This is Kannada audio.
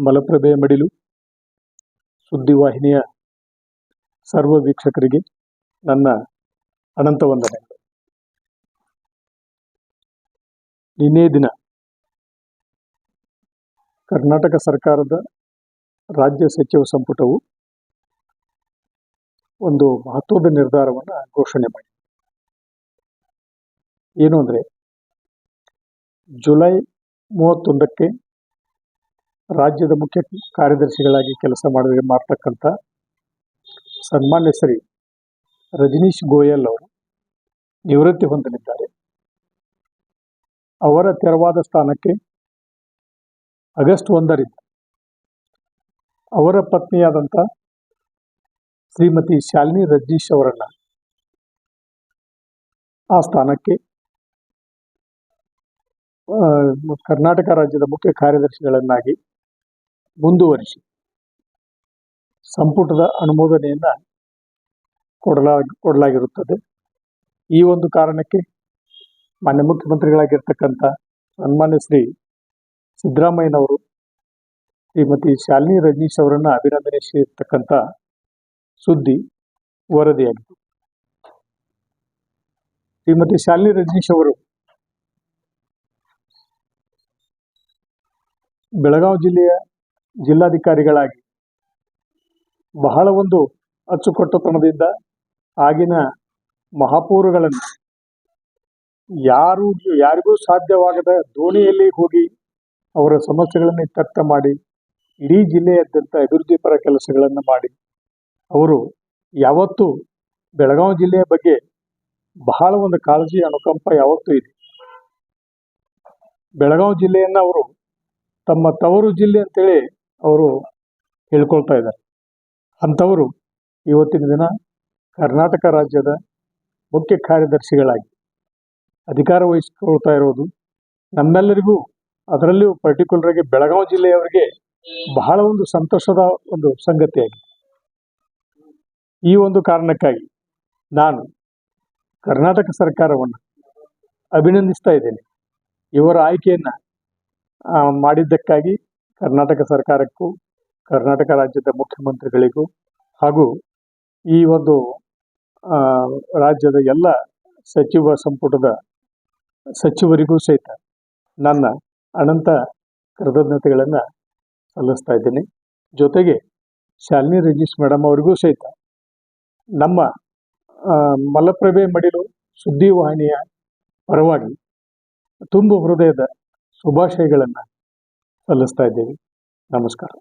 ಮಲಪ್ರಭೆಯ ಮಡಿಲು ಸುದ್ದಿವಾಹಿನಿಯ ಸರ್ವ ವೀಕ್ಷಕರಿಗೆ ನನ್ನ ಅನಂತ ವಂದನೆ. ನಿನ್ನೆ ದಿನ ಕರ್ನಾಟಕ ಸರ್ಕಾರದ ರಾಜ್ಯ ಸಚಿವ ಸಂಪುಟವು ಒಂದು ಮಹತ್ವದ ನಿರ್ಧಾರವನ್ನು ಘೋಷಣೆ ಮಾಡಿ ಏನು ಅಂದರೆ ಜುಲೈ ಮೂವತ್ತೊಂದಕ್ಕೆ ರಾಜ್ಯದ ಮುಖ್ಯ ಕಾರ್ಯದರ್ಶಿಗಳಾಗಿ ಕೆಲಸ ಮಾಡಿದ ಮಾಡ್ತಕ್ಕಂಥ ಸನ್ಮಾನ್ಯ ಸರಿ ರಜನೀಶ್ ಗೋಯಲ್ ಅವರು ನಿವೃತ್ತಿ ಹೊಂದಲಿದ್ದಾರೆ. ಅವರ ತೆರವಾದ ಸ್ಥಾನಕ್ಕೆ ಆಗಸ್ಟ್ ಒಂದರಿಂದ ಅವರ ಪತ್ನಿಯಾದಂಥ ಶ್ರೀಮತಿ ಶಾಲಿನಿ ರಜನೀಶ್ ಅವರನ್ನ ಆ ಸ್ಥಾನಕ್ಕೆ ಕರ್ನಾಟಕ ರಾಜ್ಯದ ಮುಖ್ಯ ಕಾರ್ಯದರ್ಶಿಗಳನ್ನಾಗಿ ಮುಂದುವರಿಸಿ. ಸಂಪುಟದ ಅನುಮೋದನೆಯನ್ನ ಕೊಡಲಾ, ಕೊಡಲಾಗಿರುತ್ತದೆ. ಈ ಒಂದು ಕಾರಣಕ್ಕೆ ಮಾನ್ಯ ಮುಖ್ಯಮಂತ್ರಿಗಳಾಗಿರ್ತಕ್ಕಂಥ ಸನ್ಮಾನ್ಯ ಶ್ರೀ ಸಿದ್ದರಾಮಯ್ಯನವರು ಶ್ರೀಮತಿ ಶಾಲಿನಿ ರಜನೀಶ್ ಅವರನ್ನ ಅಭಿನಂದನಿಸಿರ್ತಕ್ಕಂಥ ಸುದ್ದಿ ವರದಿಯಾಗಿತ್ತು. ಶ್ರೀಮತಿ ಶಾಲಿನಿ ರಜನೀಶ್ ಅವರು ಬೆಳಗಾವಿ ಜಿಲ್ಲೆಯ ಜಿಲ್ಲಾಧಿಕಾರಿಗಳಾಗಿ ಬಹಳ ಒಂದು ಅಚ್ಚುಕಟ್ಟುತನದಿಂದ ಆಗಿನ ಮಹಾಪೂರುಗಳನ್ನು ಯಾರು ಯಾರಿಗೂ ಸಾಧ್ಯವಾಗದ ದೋಣಿಯಲ್ಲಿ ಹೋಗಿ ಅವರ ಸಮಸ್ಯೆಗಳನ್ನು ಇತ್ಯರ್ಥ ಮಾಡಿ, ಇಡೀ ಜಿಲ್ಲೆಯಾದ್ಯಂತ ಅಭಿವೃದ್ಧಿಪರ ಕೆಲಸಗಳನ್ನು ಮಾಡಿ, ಅವರು ಯಾವತ್ತೂ ಬೆಳಗಾವಿ ಜಿಲ್ಲೆಯ ಬಗ್ಗೆ ಬಹಳ ಒಂದು ಕಾಳಜಿ ಅನುಕಂಪ ಯಾವತ್ತೂ ಇದೆ. ಬೆಳಗಾವಿ ಜಿಲ್ಲೆಯನ್ನ ಅವರು ತಮ್ಮ ತವರು ಜಿಲ್ಲೆ ಅಂತೇಳಿ ಅವರು ಹೇಳ್ಕೊಳ್ತಾ ಇದ್ದಾರೆ. ಅಂಥವರು ಇವತ್ತಿನ ದಿನ ಕರ್ನಾಟಕ ರಾಜ್ಯದ ಮುಖ್ಯ ಕಾರ್ಯದರ್ಶಿಗಳಾಗಿ ಅಧಿಕಾರ ವಹಿಸಿಕೊಳ್ತಾ ಇರೋದು ನಮ್ಮೆಲ್ಲರಿಗೂ, ಅದರಲ್ಲಿಯೂ ಪರ್ಟಿಕ್ಯುಲರ್ ಆಗಿ ಬೆಳಗಾವಿ ಜಿಲ್ಲೆಯವರಿಗೆ ಬಹಳ ಒಂದು ಸಂತೋಷದ ಒಂದು ಸಂಗತಿಯಾಗಿದೆ. ಈ ಒಂದು ಕಾರಣಕ್ಕಾಗಿ ನಾನು ಕರ್ನಾಟಕ ಸರ್ಕಾರವನ್ನು ಅಭಿನಂದಿಸ್ತಾ ಇದ್ದೇನೆ. ಇವರ ಆಯ್ಕೆಯನ್ನ ಮಾಡಿದ್ದಕ್ಕಾಗಿ ಕರ್ನಾಟಕ ಸರ್ಕಾರಕ್ಕೂ, ಕರ್ನಾಟಕ ರಾಜ್ಯದ ಮುಖ್ಯಮಂತ್ರಿಗಳಿಗೂ ಹಾಗೂ ಈ ಒಂದು ರಾಜ್ಯದ ಎಲ್ಲ ಸಚಿವ ಸಂಪುಟದ ಸಚಿವರಿಗೂ ಸಹಿತ ನನ್ನ ಅನಂತ ಕೃತಜ್ಞತೆಗಳನ್ನು ಸಲ್ಲಿಸ್ತಾ ಇದ್ದೀನಿ. ಜೊತೆಗೆ ಶಾಲಿನಿ ರಜನೀಶ್ ಮೇಡಮ್ ಅವರಿಗೂ ಸಹಿತ ನಮ್ಮ ಮಲಪ್ರಭೆ ಮಡಿಲು ಸುದ್ದಿವಾಹಿನಿಯ ಪರವಾಗಿ ತುಂಬು ಹೃದಯದ ಶುಭಾಶಯಗಳನ್ನು ಸಲ್ಲಿಸ್ತಾ ಇದ್ದೀವಿ. ನಮಸ್ಕಾರ.